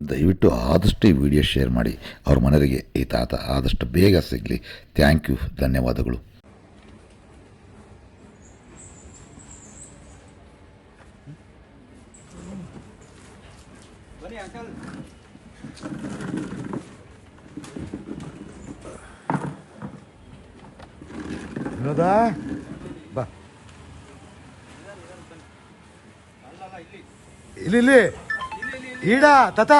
ದಯವಿಟ್ಟು ಆದಷ್ಟು ಈ ವಿಡಿಯೋ ಶೇರ್ ಮಾಡಿ. ಅವ್ರ ಮನೆಯವರಿಗೆ ಈ ತಾತ ಆದಷ್ಟು ಬೇಗ ಸಿಗಲಿ. ಥ್ಯಾಂಕ್ ಯು ಧನ್ಯವಾದಗಳು. ಬಾ. ಇಲ್ಲಿ ಇಲ್ಲಿ. ಈಡ ತತ.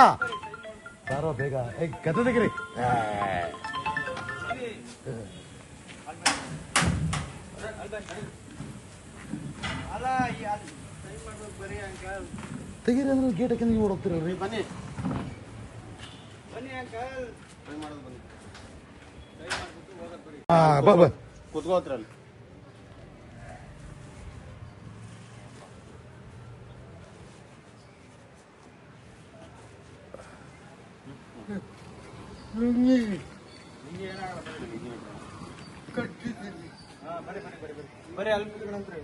ಬಾರೋ ಬೇಗ. ಏ ಕತೆ ತೆಗಿರಿ. ತೆಗೀರಿ ಅಂದ್ರೆ ಗೇಟ್ ಹಾಕಿ ನೀವು ಓಡೋಗ್ತಿರಲ್ರಿ? ಬನ್ನಿ ಬನ್ನಿ. ಅಂಕಲ್. ಟ್ರೈ ಮಾಡೋದು ಬನ್ನಿ. ಟ್ರೈ ಮಾಡ್ಬಿಟ್ಟು ಹೋಗೋದು ಬರೀ ಹಾ ಬಾ ಬಾ ಕುತ್ಕೋತ್ರಲ್ಲಿ ಬರೀ ಬರೀ ಬರೀ ಬರೀ ಬರೀ ಅಲ್ಲಿ ಕೂತ್ಕೊಂಡ್ರಿ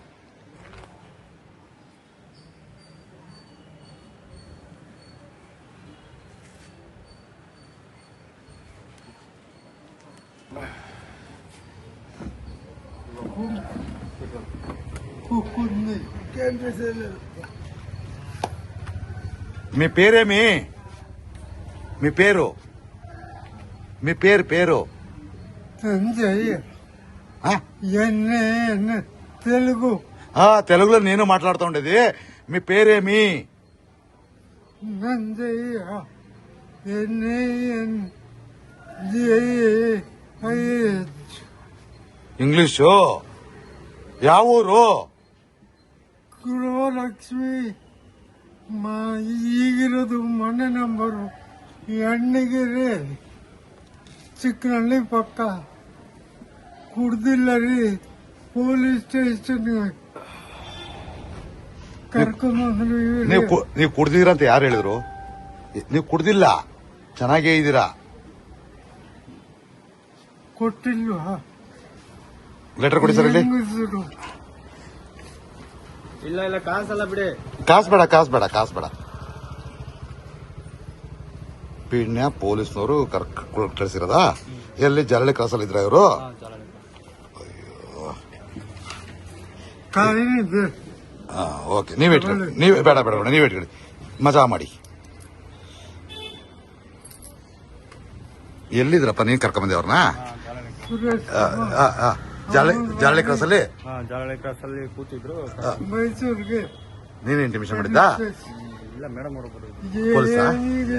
మీ పేరేమి మీ పేరు మీ పేరు పేరు సంజయ్ ఆ? ఎన్నే ఎన్నే తెలుగు ఆ, తెలుగులో నేను మాట్లాడుతూ ఉండేది మీ పేరేమి నంజయ్య ఎన్నే ఎన్ ఐహెచ్ ఇంగ్లీషు ಯಾವ ಊರು ಗೃಹಲಕ್ಷ್ಮಿ ಮಾ ಈಗಿರೋದು ಮನೆ ನಂಬರು ಎಣ್ಣೆಗೆರೆ ಚಿಕ್ಕನಹಳ್ಳಿ ಪಕ್ಕ. ಕುಡ್ದಿಲ್ಲ ರೀ. ಪೊಲೀಸ್ ಸ್ಟೇಷನ್ ಕರ್ಕೊಂಡು ನೀವು ಕು- ನೀವು ಕುಡ್ದಿದ್ದೀರ ಅಂತ ಯಾರು ಹೇಳಿದ್ರು? ನೀವು ಕುಡ್ದಿಲ್ಲ. ಚೆನ್ನಾಗೇ ಇದ್ದೀರಾ? ಕೊಟ್ಟಿಲ್ವಾ? ಲೆಟರ್ ಕೊಡಿ ಸರ್ ಇಲ್ಲಿ. ಹೆಂಗಸ್ರು. ಇಲ್ಲ ಇಲ್ಲ ಕಾಸಲ್ಲ ಬಿಡಿ. ಕಾಸು ಬೇಡ ಕಾಸು ಬೇಡ ಕಾಸು ಬೇಡ. ಪೀಣ್ಯ ಪೊಲೀಸ್ನವರು ಕರ್ಕ ಕಳಿಸಿರೋದ ಎಲ್ಲಿ ಜರಳಿ ಕ್ರಾಸಲ್ಲಿ ಇದ್ರ ಇವರು? ಓಕೆ ನೀವೇ ಇಟ್ಕೊಳ್ಳಿ. ನೀವೇ ಬೇಡ ಬೇಡ ಬೇಡ ನೀವೇ ಇಟ್ಕೊಳ್ಳಿ. ಮಜಾ ಮಾಡಿ. ಎಲ್ಲಿದ್ರಪ್ಪ ನೀನ್ ಕರ್ಕೊಂಬಂದೆ ಅವ್ರನ್ನ? ಜಾಳಿ ಕ್ರಾಸ್ ಅಲ್ಲಿ ಕೂತಿದ್ರು. ಮೈಸೂರಿಗೆ. ನೀನು ಇಂಟಿಮೇಷನ್ ಮಾಡಿದ್ದ? ಇಲ್ಲ ಮೇಡಮ್ ನೋಡ್ಬೋದು ಪೊಲೀಸಾ? ಏನಿದೆ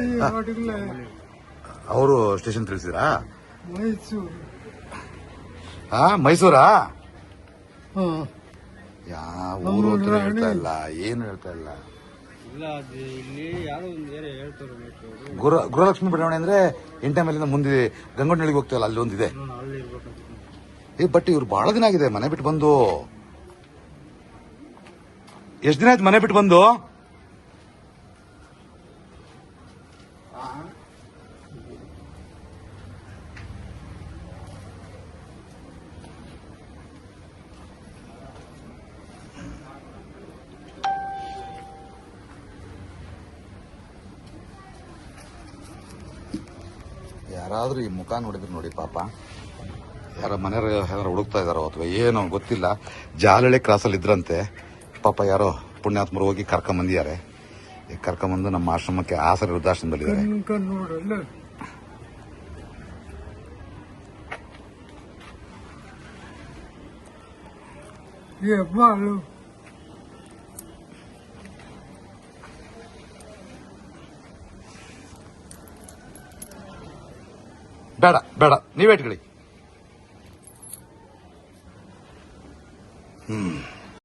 ಅವರು ಸ್ಟೇಷನ್ ತಿಳಿಸಿದ್ರಾ ಮೈಸೂರು. ಹಾ ಮೈಸೂರಾ? ಹಾ. ಯಾವ ಊರು ಅಂತ ಹೇಳ್ತಾ ಇಲ್ಲ ಏನು ಹೇಳ್ತಾ ಇಲ್ಲ. ಗುರು ಗೃಹಲಕ್ಷ್ಮಿ ಬಡಾವಣೆ ಅಂದ್ರೆ ಎಂಟ ಮೇಲಿಂದ ಮುಂದೆ ಗಂಗೊಂಡಳಿಗೆ ಹೋಗ್ತೀವಲ್ಲ ಅಲ್ಲಿ ಒಂದಿದೆ. ಏ ಬಟ್ ಇವ್ರು ಬಹಳ ದಿನ ಆಗಿದೆ ಮನೆ ಬಿಟ್ಟು ಬಂದು. ಎಷ್ಟ್ ದಿನ ಆಯ್ತು ಮನೆ ಬಿಟ್ಟು ಬಂದು? ಯಾರಾದ್ರೂ ಈ ಮುಖ ನೋಡಿದ್ರು ನೋಡಿ ಪಾಪ. ಯಾರ ಮನೆಯವ್ರು ಯಾರು ಹುಡುಕ್ತಾ ಇದಾರೋ ಅಥವಾ ಏನೋ ಗೊತ್ತಿಲ್ಲ ಜಾಲಳೆ ಕ್ರಾಸಲ್ಲಿ ಇದ್ರಂತೆ. ಪಾಪ ಯಾರೋ ಪುಣ್ಯಾತ್ಮರು ಹೋಗಿ ಕರ್ಕೊಂಬಂದಿದ್ದಾರೆ. ಈ ಕರ್ಕೊಂಬಂದು ನಮ್ಮ ಆಶ್ರಮಕ್ಕೆ ಆಸರೆ ವೃದ್ಧಾಶ್ರಮದಲ್ಲಿದ್ದಾರೆ. Yeah, ಕಣ್ ಬೇಡ ಬೇಡ. ನೀವೇ ಇಟ್ಕೊಳ್ಳಿ ಹ್ಮ್.